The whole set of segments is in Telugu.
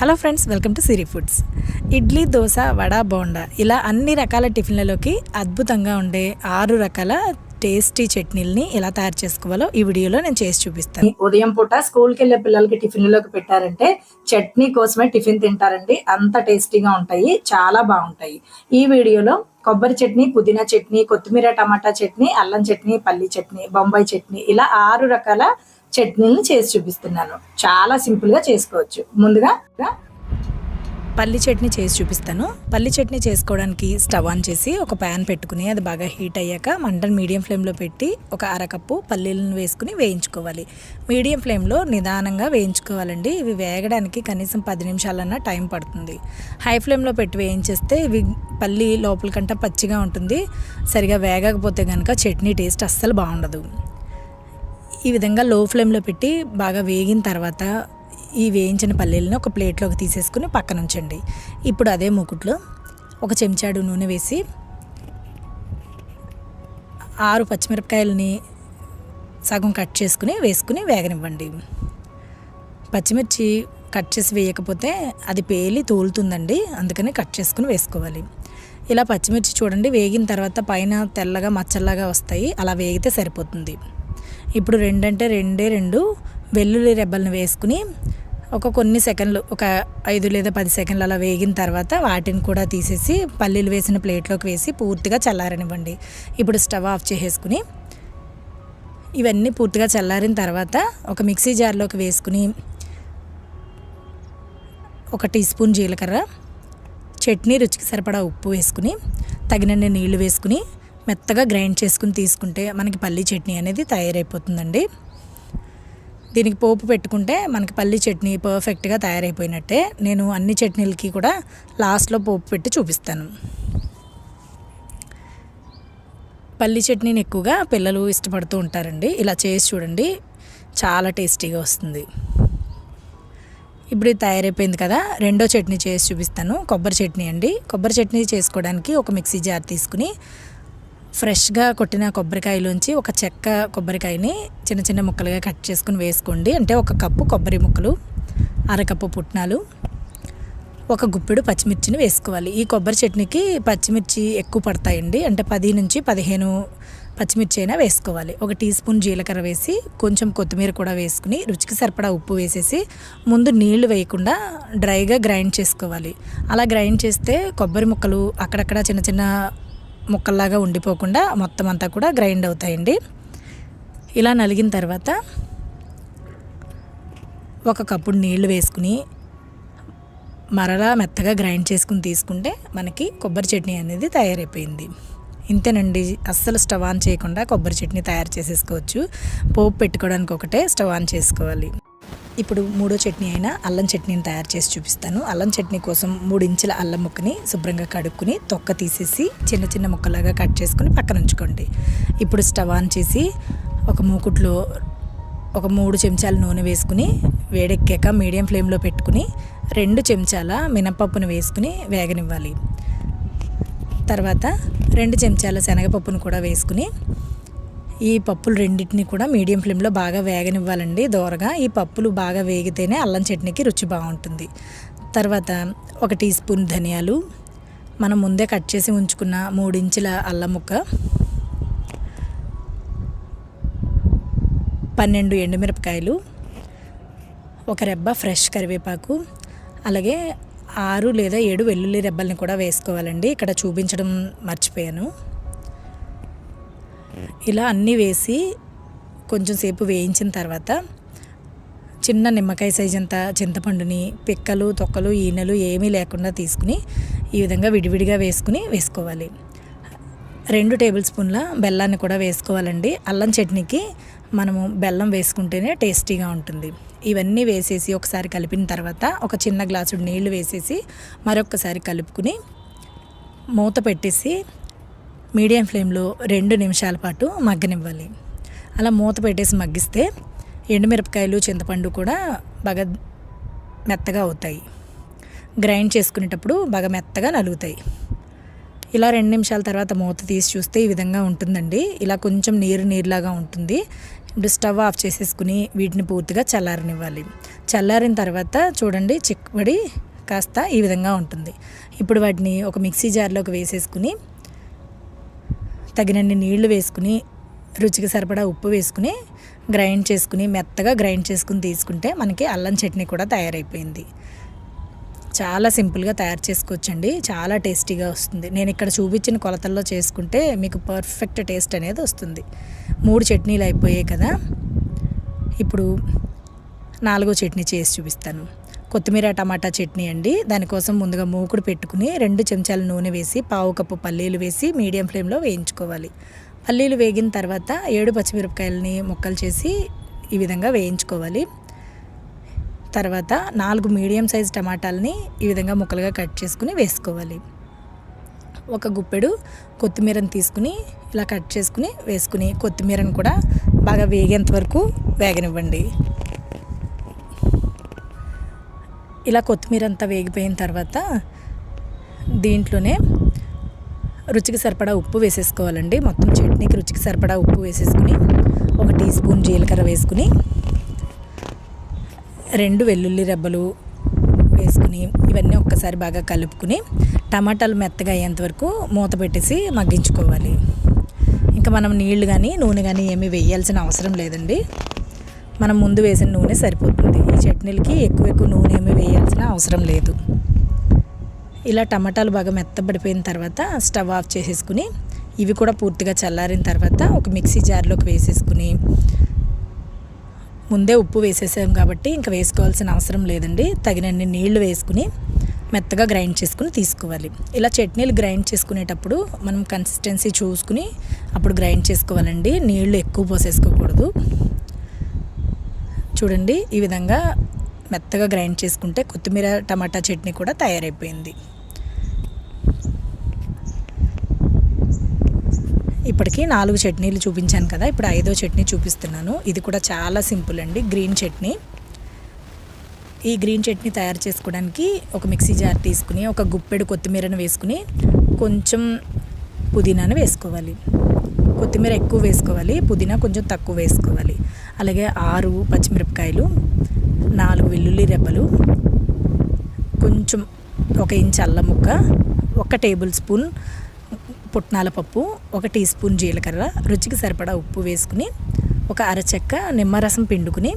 Hello friends welcome to Siri foods. Idli dosa vada bonda ఇలా అన్ని రకాల టిఫిన్లలోకి అద్భుతంగా ఉండే ఆరు రకాల టేస్టీ చట్నీలని ఎలా తయారు చేసుకోవాలో ఈ వీడియోలో నేను చేసి చూపిస్తాను. ఉదయం పూట స్కూల్కి వెళ్ళే పిల్లలకి టిఫిన్లోకి పెట్టారంటే చట్నీ కోసమే టిఫిన్ తింటారండి. అంత టేస్టీగా ఉంటాయి చాలా బాగుంటాయి. ఈ వీడియోలో కొబ్బరి చట్నీ పుదీనా చట్నీ కొత్తిమీర టమాటా చట్నీ అల్లం చట్నీ పల్లి చట్నీ బొంబాయి చట్నీ ఇలా ఆరు రకాల చట్నీలను చేసి చూపిస్తున్నాను. చాలా సింపుల్గా చేసుకోవచ్చు. ముందుగా పల్లి చట్నీ చేసి చూపిస్తాను. పల్లి చట్నీ చేసుకోవడానికి స్టవ్ ఆన్ చేసి ఒక ప్యాన్ పెట్టుకుని అది బాగా హీట్ అయ్యాక మంటను మీడియం ఫ్లేమ్లో పెట్టి ఒక అరకప్పు పల్లీలను వేసుకుని వేయించుకోవాలి. మీడియం ఫ్లేమ్లో నిదానంగా వేయించుకోవాలండి. ఇవి వేగడానికి కనీసం పది నిమిషాలన్నా టైం పడుతుంది. హై ఫ్లేమ్లో పెట్టి వేయించేస్తే ఇవి పల్లి లోపల కంటే పచ్చిగా ఉంటుంది. సరిగా వేగకపోతే కనుక చట్నీ టేస్ట్ అస్సలు బాగుండదు. ఈ విధంగా లో ఫ్లేమ్లో పెట్టి బాగా వేగిన తర్వాత ఈ వేయించిన పల్లీలను ఒక ప్లేట్లోకి తీసేసుకుని పక్కన ఉంచండి ఇప్పుడు అదే మూకుట్లో ఒక చెంచాడు నూనె వేసి ఆరు పచ్చిమిరపకాయలని సగం కట్ చేసుకుని వేసుకుని వేగనివ్వండి. పచ్చిమిర్చి కట్ చేసి వేయకపోతే అది పేలి తోలుతుందండి అందుకని కట్ చేసుకుని వేసుకోవాలి. ఇలా పచ్చిమిర్చి చూడండి వేగిన తర్వాత పైన తెల్లగా మచ్చల్లాగా వస్తాయి అలా వేగితే సరిపోతుంది. ఇప్పుడు రెండంటే రెండే రెండు వెల్లుల్లి రెబ్బలను వేసుకుని ఒక కొన్ని సెకండ్లు ఒక ఐదు లేదా పది సెకండ్లు అలా వేగిన తర్వాత వాటిని కూడా తీసేసి పల్లీలు వేసిన ప్లేట్లోకి వేసి పూర్తిగా చల్లారనివ్వండి. ఇప్పుడు స్టవ్ ఆఫ్ చేసేసుకుని ఇవన్నీ పూర్తిగా చల్లారిన తర్వాత ఒక మిక్సీ జార్లోకి వేసుకుని ఒక టీ స్పూన్ జీలకర్ర చట్నీ రుచికి సరిపడా ఉప్పు వేసుకుని తగినన్ని నీళ్ళు వేసుకుని మెత్తగా గ్రైండ్ చేసుకుని తీసుకుంటే మనకి పల్లీ చట్నీ అనేది తయారైపోతుందండి. దీనికి పోపు పెట్టుకుంటే మనకి పల్లీ చట్నీ పర్ఫెక్ట్గా తయారైపోయినట్టే. నేను అన్ని చట్నీలకి కూడా లాస్ట్లో పోపు పెట్టి చూపిస్తాను. పల్లీ చట్నీని ఎక్కువగా పిల్లలు ఇష్టపడుతూ ఉంటారండి. ఇలా చేసి చూడండి చాలా టేస్టీగా వస్తుంది. ఇప్పుడు తయారైపోయింది కదా రెండో చట్నీ చేసి చూపిస్తాను. కొబ్బరి చట్నీ అండి. కొబ్బరి చట్నీ చేసుకోవడానికి ఒక మిక్సీ జార్ తీసుకుని ఫ్రెష్గా కొట్టిన కొబ్బరికాయలోంచి ఒక చెక్క కొబ్బరికాయని చిన్న చిన్న ముక్కలుగా కట్ చేసుకుని వేసుకోండి. అంటే ఒక కప్పు కొబ్బరి ముక్కలు అరకప్పు పుట్నాలు ఒక గుప్పెడు పచ్చిమిర్చిని వేసుకోవాలి. ఈ కొబ్బరి చట్నీకి పచ్చిమిర్చి ఎక్కువ పడతాయండి. అంటే పది నుంచి పదిహేను పచ్చిమిర్చి అయినా వేసుకోవాలి. ఒక టీ స్పూన్ జీలకర్ర వేసి కొంచెం కొత్తిమీర కూడా వేసుకుని రుచికి సరిపడా ఉప్పు వేసేసి ముందు నీళ్ళు వేయకుండా డ్రైగా గ్రైండ్ చేసుకోవాలి. అలా గ్రైండ్ చేస్తే కొబ్బరి ముక్కలు అక్కడక్కడ చిన్న చిన్న ముక్కల్లాగా ఉండిపోకుండా మొత్తం అంతా కూడా గ్రైండ్ అవుతాయండి. ఇలా నలిగిన తర్వాత ఒక కప్పుడు నీళ్ళు వేసుకుని మరలా మెత్తగా గ్రైండ్ చేసుకుని తీసుకుంటే మనకి కొబ్బరి చట్నీ అనేది తయారైపోయింది. ఇంతేనండి అస్సలు స్టవ్ ఆన్ చేయకుండా కొబ్బరి చట్నీ తయారు చేసేసుకోవచ్చు. పోపు పెట్టుకోవడానికి ఒకటే స్టవ్ ఆన్ చేసుకోవాలి. ఇప్పుడు మూడో చట్నీ అయినా అల్లం చట్నీని తయారు చేసి చూపిస్తాను. అల్లం చట్నీ కోసం మూడు ఇంచుల అల్లం ముక్కని శుభ్రంగా కడుక్కుని తొక్క తీసేసి చిన్న చిన్న ముక్కలాగా కట్ చేసుకుని పక్కన ఉంచుకోండి. ఇప్పుడు స్టవ్ ఆన్ చేసి ఒక మూకుట్లో ఒక మూడు చెంచాల నూనె వేసుకుని వేడెక్కాక మీడియం ఫ్లేమ్లో పెట్టుకుని రెండు చెంచాల మినపప్పును వేసుకుని వేగనివ్వాలి. తర్వాత రెండు చెంచాల శనగపప్పును కూడా వేసుకుని ఈ పప్పులు రెండింటిని కూడా మీడియం ఫ్లేమ్లో బాగా వేగనివ్వాలండి. దోరగా ఈ పప్పులు బాగా వేగితేనే అల్లం చట్నీకి రుచి బాగుంటుంది. తర్వాత ఒక టీ స్పూన్ ధనియాలు మనం ముందే కట్ చేసి ఉంచుకున్న మూడించుల అల్లం ముక్క పన్నెండు ఎండుమిరపకాయలు ఒక రెబ్బ ఫ్రెష్ కరివేపాకు అలాగే ఆరు లేదా ఏడు వెల్లుల్లి రెబ్బల్ని కూడా వేసుకోవాలండి. ఇక్కడ చూపించడం మర్చిపోయాను. ఇలా అన్నీ వేసి కొంచెం సేపు వేయించిన తర్వాత చిన్న నిమ్మకాయ సైజ్ అంత చింతపండుని పిక్కలు తొక్కలు ఈనెలు ఏమీ లేకుండా తీసుకుని ఈ విధంగా విడివిడిగా వేసుకుని వేసుకోవాలి. రెండు టేబుల్ స్పూన్ల బెల్లాన్ని కూడా వేసుకోవాలండి. అల్లం చట్నీకి మనము బెల్లం వేసుకుంటేనే టేస్టీగా ఉంటుంది. ఇవన్నీ వేసేసి ఒకసారి కలిపిన తర్వాత ఒక చిన్న గ్లాసు నీళ్ళు వేసేసి మరొకసారి కలుపుకుని మూత పెట్టేసి మీడియం ఫ్లేమ్లో రెండు నిమిషాల పాటు మగ్గనివ్వాలి. అలా మూత పెట్టేసి మగ్గిస్తే ఎండుమిరపకాయలు చింతపండు కూడా బాగా మెత్తగా అవుతాయి. గ్రైండ్ చేసుకునేటప్పుడు బాగా మెత్తగా నలుగుతాయి. ఇలా రెండు నిమిషాల తర్వాత మూత తీసి చూస్తే ఈ విధంగా ఉంటుందండి. ఇలా కొంచెం నీరు నీరులాగా ఉంటుంది. ఇప్పుడు స్టవ్ ఆఫ్ చేసేసుకుని వీటిని పూర్తిగా చల్లారనివ్వాలి. చల్లారిన తర్వాత చూడండి చిక్కుబడి కాస్త ఈ విధంగా ఉంటుంది. ఇప్పుడు వాటిని ఒక మిక్సీ జార్లోకి వేసేసుకుని తగినన్ని నీళ్ళు వేసుకుని రుచికి సరిపడా ఉప్పు వేసుకుని గ్రైండ్ చేసుకుని మెత్తగా గ్రైండ్ చేసుకుని తీసుకుంటే మనకి అల్లం చట్నీ కూడా తయారైపోయింది. చాలా సింపుల్గా తయారు చేసుకోవచ్చండి. చాలా టేస్టీగా వస్తుంది. నేను ఇక్కడ చూపించిన కొలతల్లో చేసుకుంటే మీకు పర్ఫెక్ట్ టేస్ట్ అనేది వస్తుంది. మూడు చట్నీలు అయిపోయాయి కదా. ఇప్పుడు నాలుగో చట్నీ చేసి చూపిస్తాను. కొత్తిమీర టమాటా చట్నీ అండి. దానికోసం ముందుగా మూకుడు పెట్టుకుని రెండు చెంచాల నూనె వేసి పావు కప్పు పల్లీలు వేసి మీడియం ఫ్లేమ్లో వేయించుకోవాలి. పల్లీలు వేగిన తర్వాత ఏడు పచ్చిమిరపకాయలని ముక్కలు చేసి ఈ విధంగా వేయించుకోవాలి. తర్వాత నాలుగు మీడియం సైజ్ టమాటాలని ఈ విధంగా ముక్కలుగా కట్ చేసుకుని వేసుకోవాలి. ఒక గుప్పెడు కొత్తిమీరని తీసుకుని ఇలా కట్ చేసుకుని వేసుకుని కొత్తిమీరను కూడా బాగా వేగేంత వరకు వేగనివ్వండి. ఇలా కొత్తిమీర అంతా వేగిపోయిన తర్వాత దీంట్లోనే రుచికి సరిపడా ఉప్పు వేసేసుకోవాలండి. మొత్తం చట్నీకి రుచికి సరిపడా ఉప్పు వేసేసుకుని ఒక టీ స్పూన్ జీలకర్ర వేసుకుని రెండు వెల్లుల్లి రెబ్బలు వేసుకుని ఇవన్నీ ఒక్కసారి బాగా కలుపుకుని టమాటాలు మెత్తగా అయ్యేంత వరకు మూత పెట్టేసి మగ్గించుకోవాలి. ఇంకా మనం నీళ్ళు కానీ నూనె కానీ ఏమీ వేయాల్సిన అవసరం లేదండి. మనం ముందు వేసిన నూనె సరిపోతుంది. ఈ చట్నీలకి ఎక్కువ ఎక్కువ నూనె ఏమీ వేయాల్సిన అవసరం లేదు. ఇలా టమాటాలు బాగా మెత్తబడిపోయిన తర్వాత స్టవ్ ఆఫ్ చేసేసుకుని ఇవి కూడా పూర్తిగా చల్లారిన తర్వాత ఒక మిక్సీ జార్లోకి వేసేసుకుని ముందే ఉప్పు వేసేసాం కాబట్టి ఇంకా వేసుకోవాల్సిన అవసరం లేదండి. తగినన్ని నీళ్ళు వేసుకుని మెత్తగా గ్రైండ్ చేసుకుని తీసుకోవాలి. ఇలా చట్నీలు గ్రైండ్ చేసుకునేటప్పుడు మనం కన్సిస్టెన్సీ చూసుకుని అప్పుడు గ్రైండ్ చేసుకోవాలండి. నీళ్ళు ఎక్కువ పోసేసుకోకూడదు. చూడండి ఈ విధంగా మెత్తగా గ్రైండ్ చేసుకుంటే కొత్తిమీర టమాటా చట్నీ కూడా తయారైపోయింది. ఇప్పటికీ నాలుగు చట్నీలు చూపించాను కదా ఇప్పుడు ఐదో చట్నీ చూపిస్తున్నాను. ఇది కూడా చాలా సింపుల్ అండి గ్రీన్ చట్నీ. ఈ గ్రీన్ చట్నీ తయారు చేసుకోవడానికి ఒక మిక్సీ జార్ తీసుకుని ఒక గుప్పెడు కొత్తిమీరను వేసుకుని కొంచెం పుదీనాను వేసుకోవాలి. కొత్తిమీర ఎక్కువ వేసుకోవాలి పుదీనా కొంచెం తక్కువ వేసుకోవాలి. అలాగే ఆరు పచ్చిమిరపకాయలు నాలుగు వెల్లుల్లి రెబ్బలు కొంచెం ఒక ఇంచ్ అల్లం ముక్క ఒక టేబుల్ స్పూన్ పుట్నాల పప్పు ఒక టీ స్పూన్ జీలకర్ర రుచికి సరిపడా ఉప్పు వేసుకుని ఒక అరచెక్క నిమ్మరసం పిండుకుని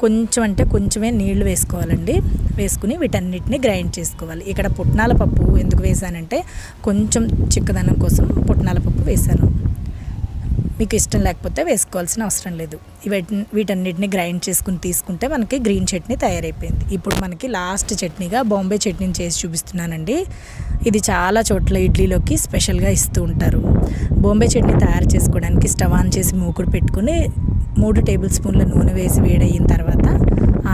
కొంచెం అంటే కొంచెమే నీళ్ళు వేసుకోవాలండి. వేసుకుని వీటన్నిటిని గ్రైండ్ చేసుకోవాలి. ఇక్కడ పుట్నాల పప్పు ఎందుకు వేసానంటే కొంచెం చిక్కదనం కోసం పుట్నాల పప్పు వేసాను మీకు ఇష్టం లేకపోతే వేసుకోవాల్సిన అవసరం లేదు. వీటి వీటన్నిటిని గ్రైండ్ చేసుకుని తీసుకుంటే మనకి గ్రీన్ చట్నీ తయారైపోయింది. ఇప్పుడు మనకి లాస్ట్ చట్నీగా బాంబే చట్నీని చేసి చూపిస్తున్నానండి. ఇది చాలా చోట్ల ఇడ్లీలోకి స్పెషల్గా ఇస్తూ ఉంటారు. బాంబే చట్నీ తయారు చేసుకోవడానికి స్టవ్ ఆన్ చేసి మూకుడు పెట్టుకుని మూడు టేబుల్ స్పూన్ల నూనె వేసి వేడయిన తర్వాత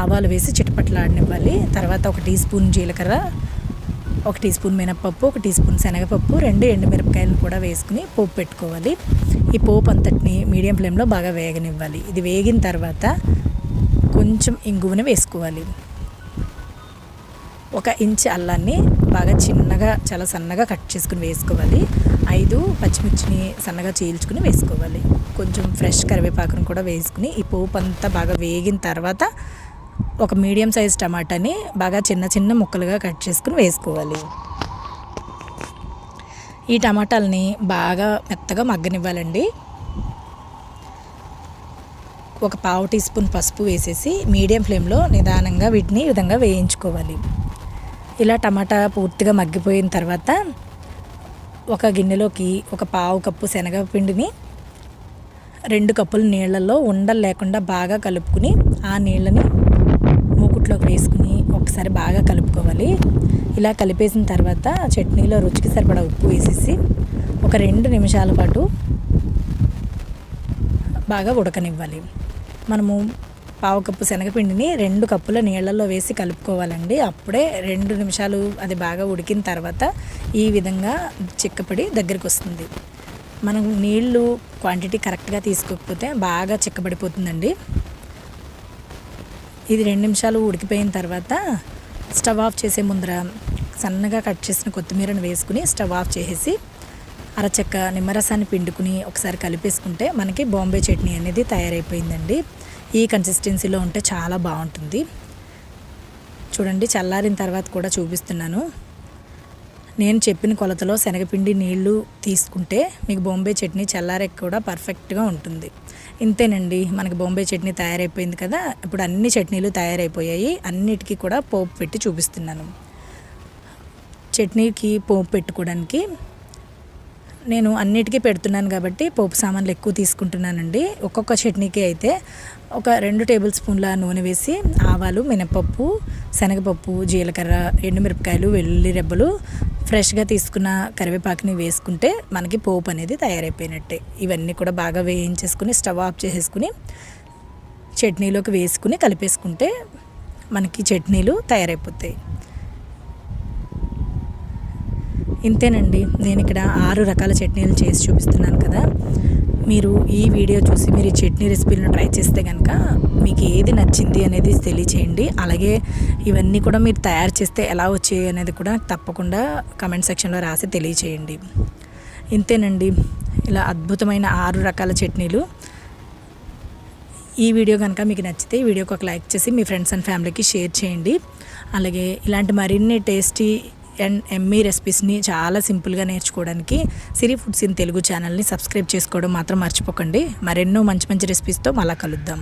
ఆవాలు వేసి చిటపట్లాడనివ్వాలి. తర్వాత ఒక టీ స్పూన్ జీలకర్ర ఒక టీ స్పూన్ మినపప్పు ఒక టీ స్పూన్ శనగపప్పు రెండు ఎండుమిరపకాయలను కూడా వేసుకుని పోపు పెట్టుకోవాలి. ఈ పోపు అంతటిని మీడియం ఫ్లేమ్లో బాగా వేగనివ్వాలి. ఇది వేగిన తర్వాత కొంచెం ఇంగువని వేసుకోవాలి. ఒక ఇంచ్ అల్లాన్ని బాగా చిన్నగా చాలా సన్నగా కట్ చేసుకుని వేసుకోవాలి. ఐదు పచ్చిమిర్చిని సన్నగా చీల్చుకుని వేసుకోవాలి. కొంచెం ఫ్రెష్ కరివేపాకును కూడా వేసుకుని ఈ పోపు అంతా బాగా వేగిన తర్వాత ఒక మీడియం సైజ్ టమాటాని బాగా చిన్న చిన్న ముక్కలుగా కట్ చేసుకుని వేసుకోవాలి. ఈ టమాటాలని బాగా మెత్తగా మగ్గనివ్వాలండి. ఒక పావు టీ స్పూన్ పసుపు వేసేసి మీడియం ఫ్లేమ్లో నిదానంగా వీటిని ఈ విధంగా వేయించుకోవాలి. ఇలా టమాటా పూర్తిగా మగ్గిపోయిన తర్వాత ఒక గిన్నెలోకి ఒక పావు కప్పు శనగపిండిని రెండు కప్పుల నీళ్ళల్లో ఉండలు లేకుండా బాగా కలుపుకుని ఆ నీళ్ళని మూకుట్లోకి వేసుకుని ఒకసారి బాగా కలుపుకోవాలి. ఇలా కలిపేసిన తర్వాత చట్నీలో రుచికి సరిపడా ఉప్పు వేసేసి ఒక రెండు నిమిషాల పాటు బాగా ఉడకనివ్వాలి. మనము పావు కప్పు శనగపిండిని రెండు కప్పుల నీళ్ళల్లో వేసి కలుపుకోవాలండి. అప్పుడే రెండు నిమిషాలు అది బాగా ఉడికిన తర్వాత ఈ విధంగా చిక్కపడి దగ్గరికి వస్తుంది మనం నీళ్ళు క్వాంటిటీ కరెక్ట్గా తీసుకోకపోతే బాగా చిక్కబడిపోతుందండి ఇది రెండు నిమిషాలు ఉడికిపోయిన తర్వాత స్టవ్ ఆఫ్ చేసే ముందర సన్నగా కట్ చేసిన కొత్తిమీరను వేసుకుని స్టవ్ ఆఫ్ చేసేసి అరచెక్క నిమ్మరసాన్ని పిండుకుని ఒకసారి కలిపేసుకుంటే మనకి బాంబే చట్నీ అనేది తయారైపోయిందండి. ఈ కన్సిస్టెన్సీలో ఉంటే చాలా బాగుంటుంది. చూడండి చల్లారిన తర్వాత కూడా చూపిస్తున్నాను. నేను చెప్పిన కొలతలో శనగపిండి నీళ్ళు తీసుకుంటే మీకు బొంబే చట్నీ చల్లారెక్ కూడా పర్ఫెక్ట్గా ఉంటుంది. ఇంతేనండి మనకి బొంబే చట్నీ తయారైపోయింది కదా ఇప్పుడు అన్ని చట్నీలు తయారైపోయాయి అన్నిటికీ కూడా పోపు పెట్టి చూపిస్తున్నాను. చట్నీకి పోపు పెట్టుకోవడానికి నేను అన్నిటికీ పెడుతున్నాను కాబట్టి పోపు సామాన్లు ఎక్కువ తీసుకుంటున్నానండి. ఒక్కొక్క చట్నీకి అయితే ఒక రెండు టేబుల్ స్పూన్ల నూనె వేసి ఆవాలు మినపప్పు శనగపప్పు జీలకర్ర ఎండుమిరపకాయలు వెల్లుల్లి రెబ్బలు ఫ్రెష్గా తీసుకున్న కరివేపాకుని వేసుకుంటే మనకి పోపు అనేది తయారైపోయినట్టే. ఇవన్నీ కూడా బాగా వేయించేసుకుని స్టవ్ ఆఫ్ చేసేసుకుని చట్నీలోకి వేసుకుని కలిపేసుకుంటే మనకి చట్నీలు తయారైపోతాయి. ఇంతేనండి. నేను ఇక్కడ ఆరు రకాల చట్నీలు చేసి చూపిస్తున్నాను కదా. మీరు ఈ వీడియో చూసి మీరు ఈ చట్నీ రెసిపీలను ట్రై చేస్తే కనుక మీకు ఏది నచ్చింది అనేది తెలియచేయండి. అలాగే ఇవన్నీ కూడా మీరు తయారు చేస్తే ఎలా వచ్చాయి అనేది కూడా తప్పకుండా కమెంట్ సెక్షన్లో రాసి తెలియచేయండి. ఇంతేనండి. ఇలా అద్భుతమైన ఆరు రకాల చట్నీలు. ఈ వీడియో కనుక మీకు నచ్చితే ఈ వీడియోకి ఒక లైక్ చేసి మీ ఫ్రెండ్స్ అండ్ ఫ్యామిలీకి షేర్ చేయండి. అలాగే ఇలాంటి మరిన్ని టేస్టీ అండ్ ఎమ్మీ రెసిపీస్ని చాలా సింపుల్గా నేర్చుకోవడానికి సిరి ఫుడ్స్ ఇన్ తెలుగు ఛానల్ని సబ్స్క్రైబ్ చేసుకోవడం మాత్రం మర్చిపోకండి. మరెన్నో మంచి మంచి రెసిపీస్తో మళ్ళా కలుద్దాం.